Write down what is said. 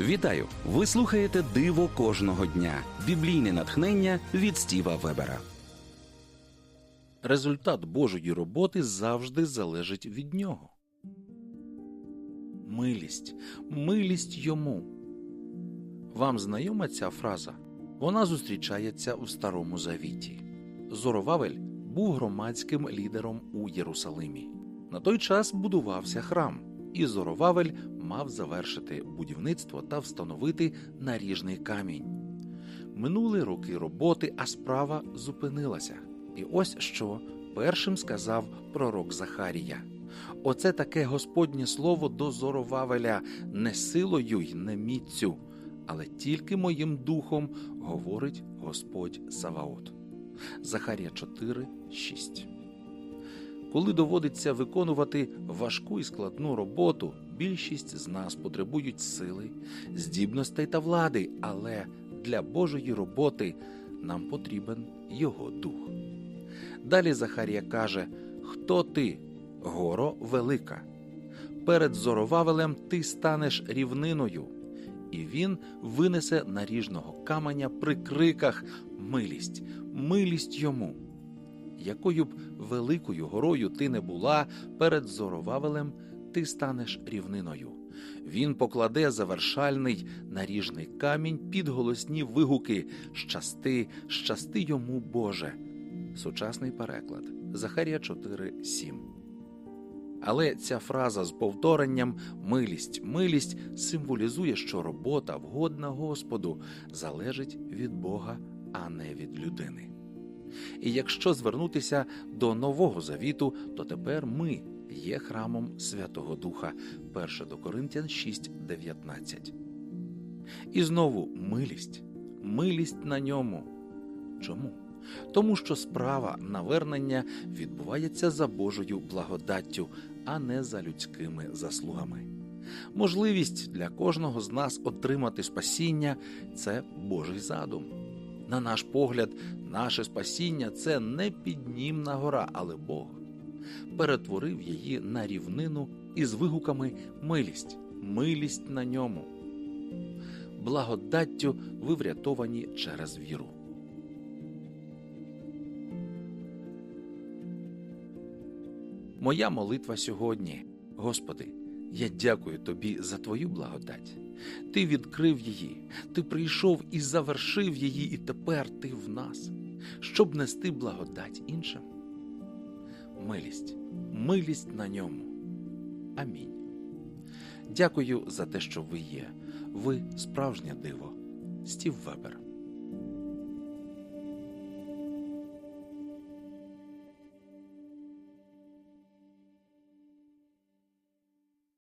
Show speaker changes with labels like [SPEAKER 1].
[SPEAKER 1] Вітаю! Ви слухаєте Диво кожного дня. Біблійне натхнення від Стіва Вебера. Результат Божої роботи завжди залежить від нього. Милість, милість йому. Вам знайома ця фраза? Вона зустрічається у Старому Завіті. Зоровавель був громадським лідером у Єрусалимі. На той час будувався храм, і Зоровавель мав завершити будівництво та встановити наріжний камінь. Минули роки роботи, а справа зупинилася. І ось що першим сказав пророк Захарія. Оце таке Господнє слово до Зоровавеля не силою й не міцю, але тільки моїм духом говорить Господь Саваот. Захарія 4, 6 коли доводиться виконувати важку і складну роботу, більшість з нас потребують сили, здібностей та влади, але для Божої роботи нам потрібен Його дух. Далі Захарія каже: Хто ти, горо велика? Перед Зоровавелем ти станеш рівниною, і він винесе наріжного каменя при криках милість, милість йому якою б великою горою ти не була перед Зоровавелем, ти станеш рівниною. Він покладе завершальний наріжний камінь під голосні вигуки Щасти, щасти йому, Боже. Сучасний переклад Захарія 4.7. Але ця фраза з повторенням милість, милість символізує, що робота вгодна Господу залежить від Бога, а не від людини. І якщо звернутися до Нового Завіту, то тепер ми є храмом Святого Духа, 1 до Коринтян 6,19. І знову милість, милість на ньому. Чому? Тому що справа навернення відбувається за Божою благодаттю, а не за людськими заслугами. Можливість для кожного з нас отримати спасіння це Божий задум. На наш погляд, наше спасіння це не піднімна гора, але Бог перетворив її на рівнину із вигуками милість, милість на ньому. Благодаттю ви врятовані через віру. Моя молитва сьогодні, Господи, я дякую Тобі за Твою благодать. Ти відкрив її, ти прийшов і завершив її, і тепер ти в нас, щоб нести благодать іншим. Милість, милість на ньому. Амінь. Дякую за те, що ви є. Ви справжнє диво. Стів Вебер.